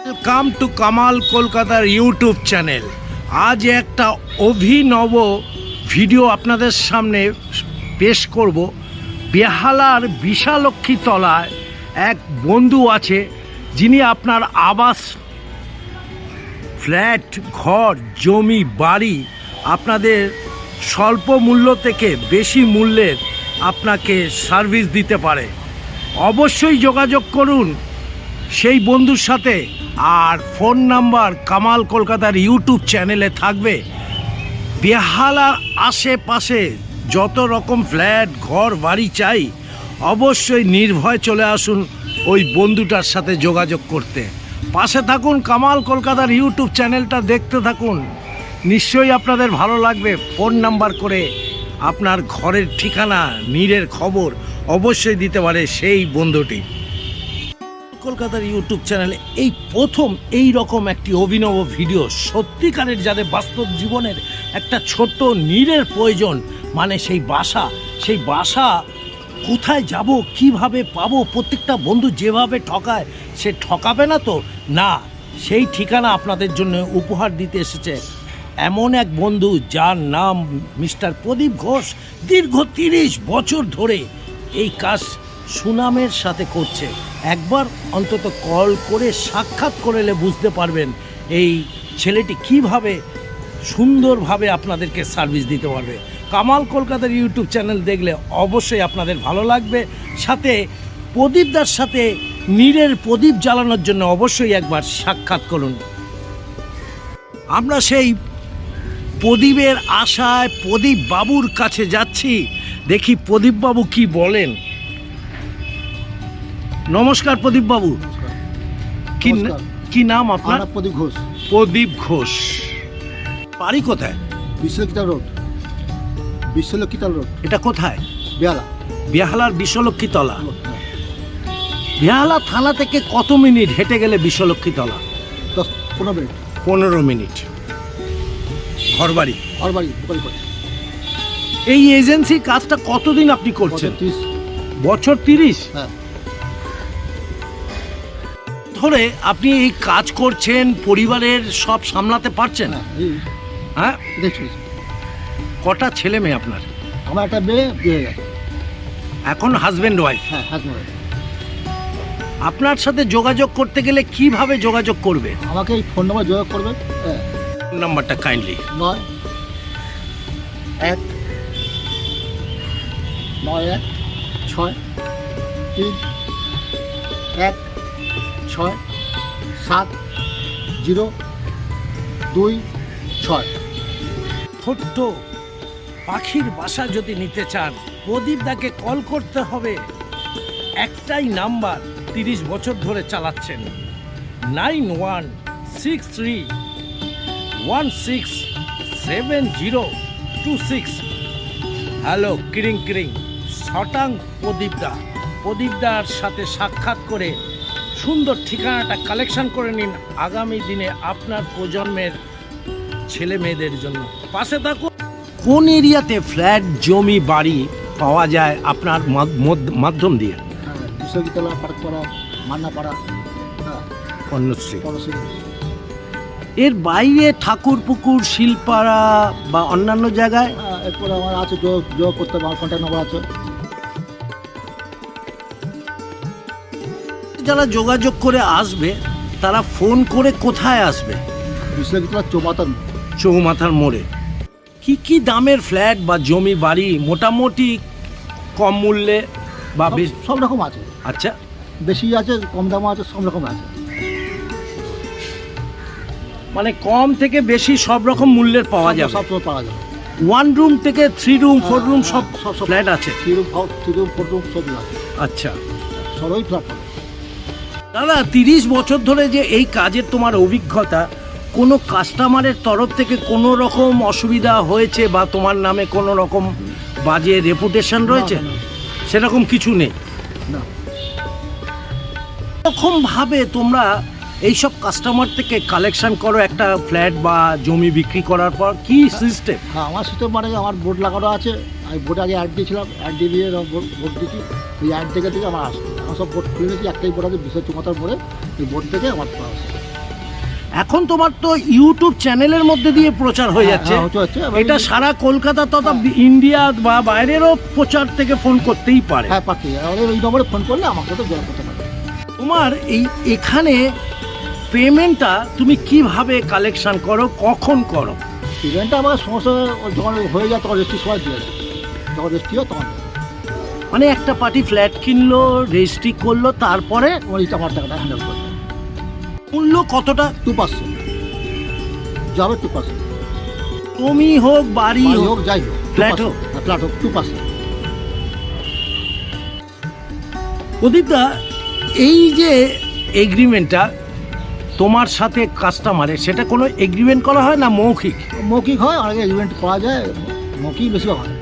Welcome to Kamal কলকাতার YouTube channel আজ একটা অভিনব ভিডিও আপনাদের সামনে পেশ করব। বেহালার বিশালক্ষী তলায় এক বন্ধু আছে, যিনি আপনার আবাস, ফ্ল্যাট, ঘর, জমি, বাড়ি আপনাদের স্বল্প মূল্য থেকে বেশি মূল্যের আপনাকে সার্ভিস দিতে পারে। অবশ্যই যোগাযোগ করুন সেই বন্ধুর সাথে আর ফোন নাম্বার কামাল কলকাতার ইউটিউব চ্যানেলে থাকবে। বেহালার আশেপাশে যত রকম ফ্ল্যাট, ঘর, বাড়ি চাই, অবশ্যই নির্ভয় চলে আসুন ওই বন্ধুটার সাথে যোগাযোগ করতে। পাশে থাকুন কামাল কলকাতার ইউটিউব চ্যানেলটা, দেখতে থাকুন। নিশ্চয়ই আপনাদের ভালো লাগবে ফোন নাম্বার করে আপনার ঘরের ঠিকানা, নীরের খবর অবশ্যই দিতে পারে সেই বন্ধুটি। কলকাতার ইউটিউব চ্যানেলে এই প্রথম এই রকম একটি অভিনব ভিডিও সত্যিকারের যাদের বাস্তব জীবনের একটা ছোট্ট নীরের প্রয়োজন মানে সেই বাসা। সেই বাসা কোথায় যাব, কীভাবে পাবো, প্রত্যেকটা বন্ধু যেভাবে ঠকায়, সে ঠকাবে না তো? না, সেই ঠিকানা আপনাদের জন্য উপহার দিতে এসেছে এমন এক বন্ধু যার নাম মিস্টার প্রদীপ ঘোষ দীর্ঘ তিরিশ বছর ধরে এই কাজ সুনামের সাথে করছে। একবার অন্তত কল করে সাক্ষাৎ করলে বুঝতে পারবেন এই ছেলেটি কীভাবে সুন্দরভাবে আপনাদেরকে সার্ভিস দিতে পারবে। কামাল কলকাতার ইউটিউব চ্যানেল দেখলে অবশ্যই আপনাদের ভালো লাগবে। সাথে প্রদীপদার সাথে নীরের প্রদীপ জ্বালানোর জন্য অবশ্যই একবার সাক্ষাৎ করুন। আমরা সেই প্রদীপের আশায় প্রদীপ বাবুর কাছে যাচ্ছি। দেখি প্রদীপবাবু কি বলেন। নমস্কার প্রদীপ বাবু কি নমস্কার। কি নাম আপনার? আমার প্রদীপ ঘোষ। প্রদীপ ঘোষ। বাড়ি কোথায়? বিশ্বলক্ষিতা রোড। বিশ্বলক্ষিতা রোড। এটা কোথায়? বেহালা। বেহালার বিশ্বলক্ষী তলা হ্যাঁ, বেহালা থানা থেকে কত মিনিট হেঁটে গেলে বিশ্বলক্ষী তলা দশ পনেরো মিনিট। পনেরো মিনিট। ঘরবাড়ি? ঘর বাড়ি বাড়ি এই এজেন্সি কাজটা কতদিন আপনি করছেন? ত্রিশ। বছর তিরিশ? হ্যাঁ। ধরে আপনি এই কাজ করছেন পরিবারের সব সামলাতে পারছেন? হ্যাঁ হ্যাঁ? দেখছি কটা ছেলে মেয়ে আপনার? আমার একটা মেয়ে বিয়ে গেছে। এখন হাজব্যান্ড ওয়াইফ হ্যাঁ হাজব্যান্ড আপনার সাথে যোগাযোগ করতে গেলে কীভাবে যোগাযোগ করবে? আমাকে এই ফোন নাম্বার যোগাযোগ করবেন? হ্যাঁ। নাম্বারটা কাইন্ডলি নয়। এক। নয় এক। ছয়। তিন। এক। ছয়, সাত, জিরো, দুই, ছয়। ছোট্ট পাখির বাসা যদি নিতে চান প্রদীপ দাকে কল করতে হবে। একটাই নাম্বার তিরিশ বছর ধরে চালাচ্ছেন। Nine one six three one six seven zero two six. Hello, কিরিং কিরিং শটাং প্রদীপদা। প্রদীপদার সাথে সাক্ষাৎ করে সুন্দর ঠিকানাটা কালেকশন করে নিন আগামী দিনে আপনার প্রজন্মের ছেলে মেয়েদের জন্য। পাশে থাকুন। কোন এরিয়াতে ফ্ল্যাট জমি বাড়ি পাওয়া যায় আপনার মাধ্যম দিয়ে? হ্যাঁ বিশ্ববিদ্যালয় পার্কপাড়া মান্নাপাড়া হ্যাঁ। কন্যাশ্রী এর বাইরে ঠাকুর পুকুর শিলপাড়া বা অন্যান্য জায়গায়? হ্যাঁ এরপরে আমার আছে যোগ যোগ করতে কন্ট্যাক্ট নাম্বার আছে। যারা যোগাযোগ করে আসবে তারা ফোন করে কোথায় আসবে? বিশ্ববিদ্যালয় চৌমাতন চৌমাথার মোড়ে। কি কি দামের ফ্ল্যাট বা জমি বাড়ি মোটামুটি কম মূল্যে বা বেশ সব রকম আছে। আচ্ছা। বেশি আছে কম দামও আছে সব রকম আছে। মানে কম থেকে বেশি সব রকম মূল্যের পাওয়া যাবে। সব পাওয়া যাবে। ওয়ান রুম থেকে থ্রি রুম ফোর রুম সব সব ফ্ল্যাট আছে। Three room three room four room সব আছে। আচ্ছা। সবই ফ্ল্যাট দাদা তিরিশ বছর ধরে যে এই কাজের তোমার অভিজ্ঞতা কোনো কাস্টমারের তরফ থেকে কোনো রকম অসুবিধা হয়েছে বা তোমার নামে কোনো রকম বাজে রেপুটেশন রয়েছে? সেরকম কিছু নেই? না। রকম ভাবে তোমরা এইসব কাস্টমার থেকে কালেকশন করো একটা ফ্ল্যাট বা জমি বিক্রি করার পর? কি সিস্টেম হ্যাঁ আমার সিস্টেম মানে আমার বোর্ড লাগানো আছে আমি বোর্ড আগে অ্যাড দিয়েছিলাম অ্যাড দিয়ে দিয়ে ভোট দিচ্ছি ওই অ্যাড থেকে থেকে আমার আসতো। সব বোর্ড খুলে নিয়েছি একটাই বোর্ড আছে বিশ্ব চুমাতার মোড়ে ওই বোর্ড থেকে আমার আসছে এখন তোমার তো ইউটিউব চ্যানেলের মধ্যে দিয়ে প্রচার হয়ে হ্যাঁ, যাচ্ছে। হ্যাঁ, এটা সারা কলকাতা তথা ইন্ডিয়া বা বাইরেরও প্রচার থেকে ফোন করতেই পারে। হ্যাঁ আমাদের এই নম্বরে ফোন করলে আমাকে তো জোগাড় করতে পারবে তোমার এই এখানে পেমেন্টটা তুমি কীভাবে কালেকশন করো কখন করো? পেমেন্টটা আমার সমস্যা যখন হয়ে যায় তখন রেস্টি সময় দিয়ে দেয়। যখন রেস্টি হয় তখন। মানে একটা পার্টি ফ্ল্যাট কিনলো রেজিস্ট্রি করল তারপরে ওই আমার টাকাটা হ্যান্ডেল করবে মূল্য কতটা? টু পার্সেন্ট যাবে টু পার্সেন্ট তুমি হোক বাড়ি হোক যাই হোক Flat হোক? ফ্ল্যাট হোক টু পার্সেন্ট প্রদীপদা এই যে এগ্রিমেন্টটা তোমার সাথে কাস্টমারের সেটা কোনো এগ্রিমেন্ট করা হয় না মৌখিক? মৌখিক হয় অনেক এগ্রিমেন্ট করা যায় মৌখিক বেশি হয়।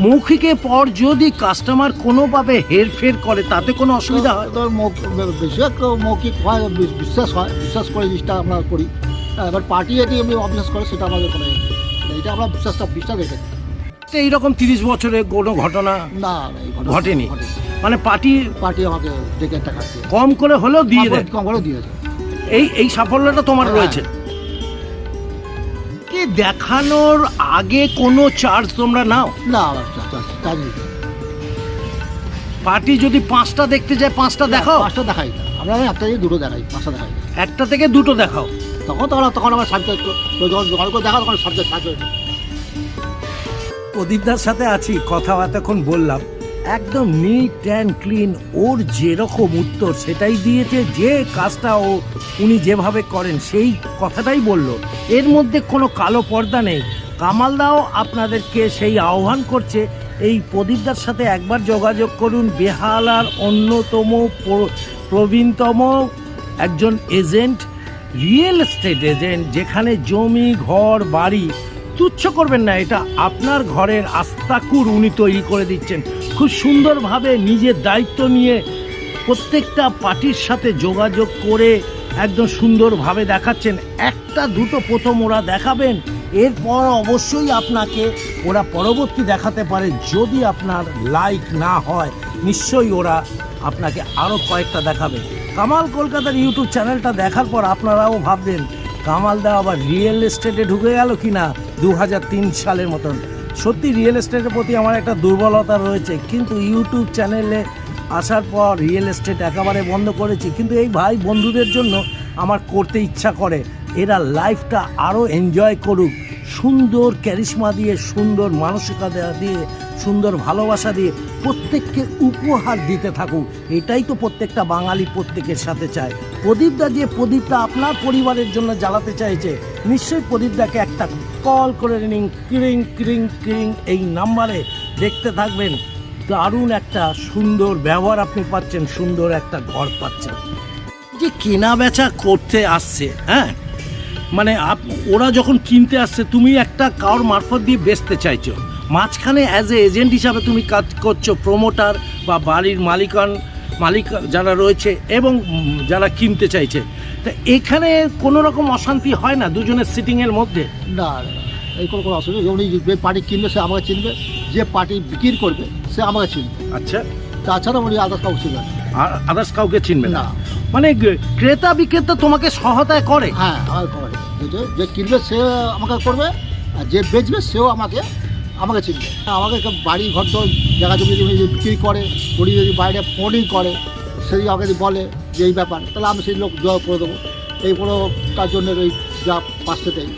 মৌখিকের পর যদি কাস্টমার কোনোভাবে হেরফের করে তাতে কোনো অসুবিধা হয়? তো মৌ- বেশিরভাগ মৌখিক হয় বিশ্বাস হয় বিশ্বাস করে জিনিসটা আমরা করি। এবার পার্টি এটি এমনি অবিশ্বাস করে সেটা আমাদের কোনো ইয়ে। এইটা আমরা বিশ্বাসটা বিশ্বাস রেখে দিই। এইরকম তিরিশ বছরে কোনো ঘটনা না ঘটনা মানে পার্টি পার্টি আমাকে ডেকে টাকা দিয়ে কম করে হলেও দিয়ে দেয়। কম করে দিয়েছে এই এই সাফল্যটা তোমার হ্যাঁ। রয়েছে। দেখানোর আগে কোনো চার্জ তোমরা নাও। না নেই। পার্টি যদি পাঁচটা দেখতে যায় পাঁচটা দেখাও। পাঁচটা দেখাই না। আমরা একটা থেকে দুটো দেখাই পাঁচটা দেখাই না। একটা থেকে দুটো দেখাও। তখন তখন তখন আমার সাবজেক্ট যখন যখন দেখা তখন সাবজেক্ট সাবজেক্ট প্রদীপদার সাথে আছি কথাবার্তা এখন বললাম। একদম নিট অ্যান্ড ক্লিন ওর যেরকম উত্তর সেটাই দিয়েছে যে কাজটা ও উনি যেভাবে করেন সেই কথাটাই বলল। এর মধ্যে কোনো কালো পর্দা নেই। কামালদাও আপনাদেরকে সেই আহ্বান করছে, এই প্রদীপদার সাথে একবার যোগাযোগ করুন বেহালার অন্যতম প্রবীণতম একজন এজেন্ট রিয়েল এস্টেট এজেন্ট যেখানে জমি, ঘর, বাড়ি তুচ্ছ করবেন না, এটা আপনার ঘরের আস্তাকুর উনি তৈরি করে দিচ্ছেন। খুব সুন্দরভাবে নিজের দায়িত্ব নিয়ে প্রত্যেকটা পার্টির সাথে যোগাযোগ করে একদম সুন্দরভাবে দেখাচ্ছেন। একটা দুটো প্রথম ওরা দেখাবেন, এরপর অবশ্যই আপনাকে ওরা পরবর্তী দেখাতে পারে। যদি আপনার লাইক না হয়, নিশ্চয়ই ওরা আপনাকে আরও কয়েকটা দেখাবে। কামাল কলকাতার ইউটিউব চ্যানেলটা দেখার পর আপনারাও ভাববেন কামাল দা আবার রিয়েল এস্টেটে ঢুকে গেল কি না দু হাজার তিন সালের মতন। সত্যি রিয়েল এস্টেটের প্রতি আমার একটা দুর্বলতা রয়েছে, কিন্তু ইউটিউব চ্যানেলে আসার পর রিয়েল এস্টেট একেবারে বন্ধ করেছি, কিন্তু এই ভাই বন্ধুদের জন্য আমার করতে ইচ্ছা করে। এরা লাইফটা আরও এনজয় করুক, সুন্দর ক্যারিশমা দিয়ে, সুন্দর মানসিকতা দিয়ে, সুন্দর ভালোবাসা দিয়ে প্রত্যেককে উপহার দিতে থাকুক, এটাই তো প্রত্যেকটা বাঙালি প্রত্যেকের সাথে চায়। প্রদীপদা যে প্রদীপটা আপনার পরিবারের জন্য জ্বালাতে চাইছে, নিশ্চয়ই প্রদীপদাকে একটা কল করে নিন ক্রিং ক্রিং ক্রিং এই নাম্বারে দেখতে থাকবেন। দারুণ একটা সুন্দর ব্যবহার আপনি পাচ্ছেন, সুন্দর একটা ঘর পাচ্ছেন। যে কেনা বেচা করতে আসছে হ্যাঁ? মানে আপ- ওরা যখন কিনতে আসছে, তুমি একটা কারোর মারফত দিয়ে বেচতে চাইছো। মাঝখানে অ্যাজ এ এজেন্ট হিসাবে তুমি কাজ করছ প্রমোটার বা বাড়ির মালিকান, মালিক যারা রয়েছে এবং যারা কিনতে চাইছে। তা এখানে কোনো রকম অশান্তি হয় না দুজনের সিটিংয়ের মধ্যে? না এই কোনো কোনো অসুবিধা। উনি যে পার্টি কিনবে সে আমাকে চিনবে। যে পার্টি বিক্রি করবে সে আমাকে চিনবে। আচ্ছা। তাছাড়া উনি আদার্স কাউকে চিনবে আর আদার্স কাউকে চিনবে না? মানে ক্রেতা বিক্রেতা তোমাকে সহায়তায় করে? হ্যাঁ আমার করে। যে- কিনবে সে আমাকে করবে আর যে বেচবে সেও আমাকে আমাকে চিনবে। আমাকে বাড়ি ঘর জায়গা জমি যদি বিক্রি করে উনি যদি বাইরে ফোনই করে সেই আমাকে বলে যে এই ব্যাপার তাহলে আমি সেই লোক জয় করে দেবো। এই কোনো তার জন্য ওই যা পাঁচটাতেই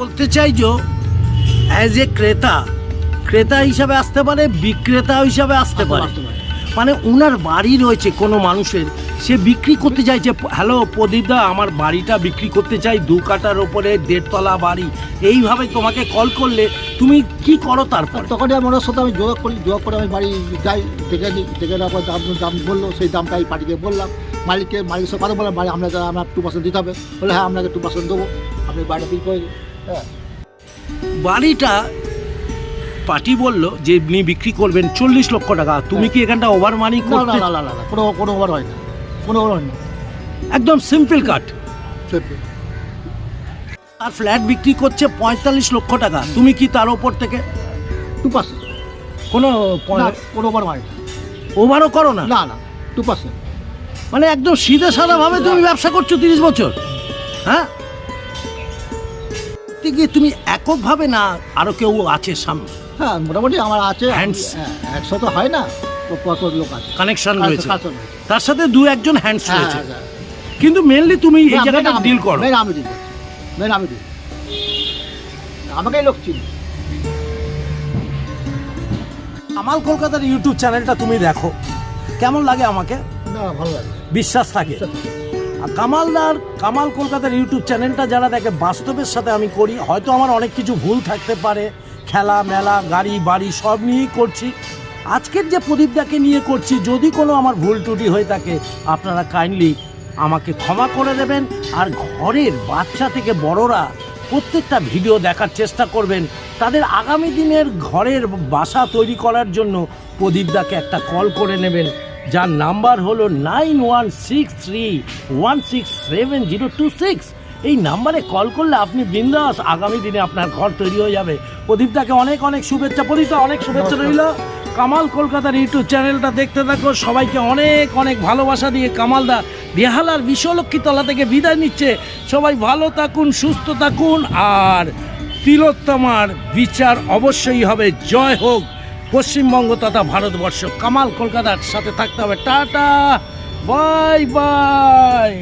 বলতে চাই যে অ্যাজ এ ক্রেতা ক্রেতা হিসাবে আসতে পারে বিক্রেতা হিসাবে আসতে পারে। মানে ওনার বাড়ি রয়েছে কোনো মানুষের সে বিক্রি করতে চাই যে হ্যালো প্রদীপদা আমার বাড়িটা বিক্রি করতে চাই দু কাটার ওপরে দেড়তলা বাড়ি। এইভাবে তোমাকে কল করলে তুমি কি করো তারপর? তখনই আমি ওনার সাথে আমি যোগাযোগ করি যোগাযোগ করে আমি বাড়ি যাই দেখে নিই দেখে নেওয়ার পর দাম দাম বলল সেই দামটা আমি পার্টিকে বললাম। মালিককে মালিকের সাথে কথা বললাম বাড়ি আপনাকে আমরা টু পার্সেন্ট দিতে হবে। বলে হ্যাঁ আপনাকে টু পার্সেন্ট দেবো। আপনি বাড়িটা বিক্রি করে হ্যাঁ। বাড়িটা পার্টি বলল যে আপনি বিক্রি করবেন চল্লিশ লক্ষ টাকা। তুমি কি এখানটা ওভার মানি না না না না কোনো কোনো ওভার হয় না। কোনো হয় একদম সিম্পল কাট। আর ফ্ল্যাট বিক্রি করছে পঁয়তাল্লিশ লক্ষ টাকা। তুমি কি তার ওপর থেকে? টু পার্সেন্ট কোনো কোনো ওভার হয় ওভারও করো না? না না টু পার্সেন্ট মানে একদম সিধে সাদাভাবে তুমি ব্যবসা করছ তিরিশ বছর। হ্যাঁ? গিয়ে তুমি এককভাবে না আরও কেউ আছে সামনে? হ্যাঁ মোটামুটি আমার আছে। হ্যান্ডস হ্যাঁ, একশো তো হয় না। তো লোক আছে? কানেকশন রয়েছে। তার সাথে দু একজন হ্যান্ডস হ্যাঁ, রয়েছে। হ্যাঁ, হ্যাঁ। কিন্তু মেনলি তুমি এই জায়গাটা ডিল করো। main আমি ডিল করছি। মেন আমি ডিল আমাকেই লোক চিনি। কামাল কলকাতার ইউটিউব চ্যানেলটা তুমি দেখো। কেমন লাগে আমাকে? না ভালো লাগে। বিশ্বাস থাকে। আর কামালদার কামাল কলকাতার ইউটিউব চ্যানেলটা যারা দেখে বাস্তবের সাথে আমি করি। হয়তো আমার অনেক কিছু ভুল থাকতে পারে। খেলা মেলা গাড়ি বাড়ি সব নিয়েই করছি। আজকের যে প্রদীপদাকে নিয়ে করছি, যদি কোনো আমার ভুল ত্রুটি হয়ে থাকে, আপনারা কাইন্ডলি আমাকে ক্ষমা করে দেবেন, আর ঘরের বাচ্চা থেকে বড়রা প্রত্যেকটা ভিডিও দেখার চেষ্টা করবেন। তাদের আগামী দিনের ঘরের বাসা তৈরি করার জন্য প্রদীপদাকে একটা কল করে নেবেন, যার নাম্বার হলো nine one six three one six seven zero two six. এই নাম্বারে কল করলে আপনি বিন্দাস আগামী দিনে আপনার ঘর তৈরি হয়ে যাবে। প্রদীপদাকে অনেক অনেক শুভেচ্ছা প্রদীপদা অনেক শুভেচ্ছা রইল। কামাল কলকাতার ইউটিউব চ্যানেলটা দেখতে থাকো। সবাইকে অনেক অনেক ভালোবাসা দিয়ে কামালদা বেহালার বিশ্বলক্ষ্মী তলা থেকে বিদায় নিচ্ছে। সবাই ভালো থাকুন, সুস্থ থাকুন, আর তিলোত্তমার বিচার অবশ্যই হবে। জয় হোক পশ্চিমবঙ্গ তথা ভারতবর্ষ। কামাল কলকাতার সাথে থাকতে হবে। Tata, bye bye.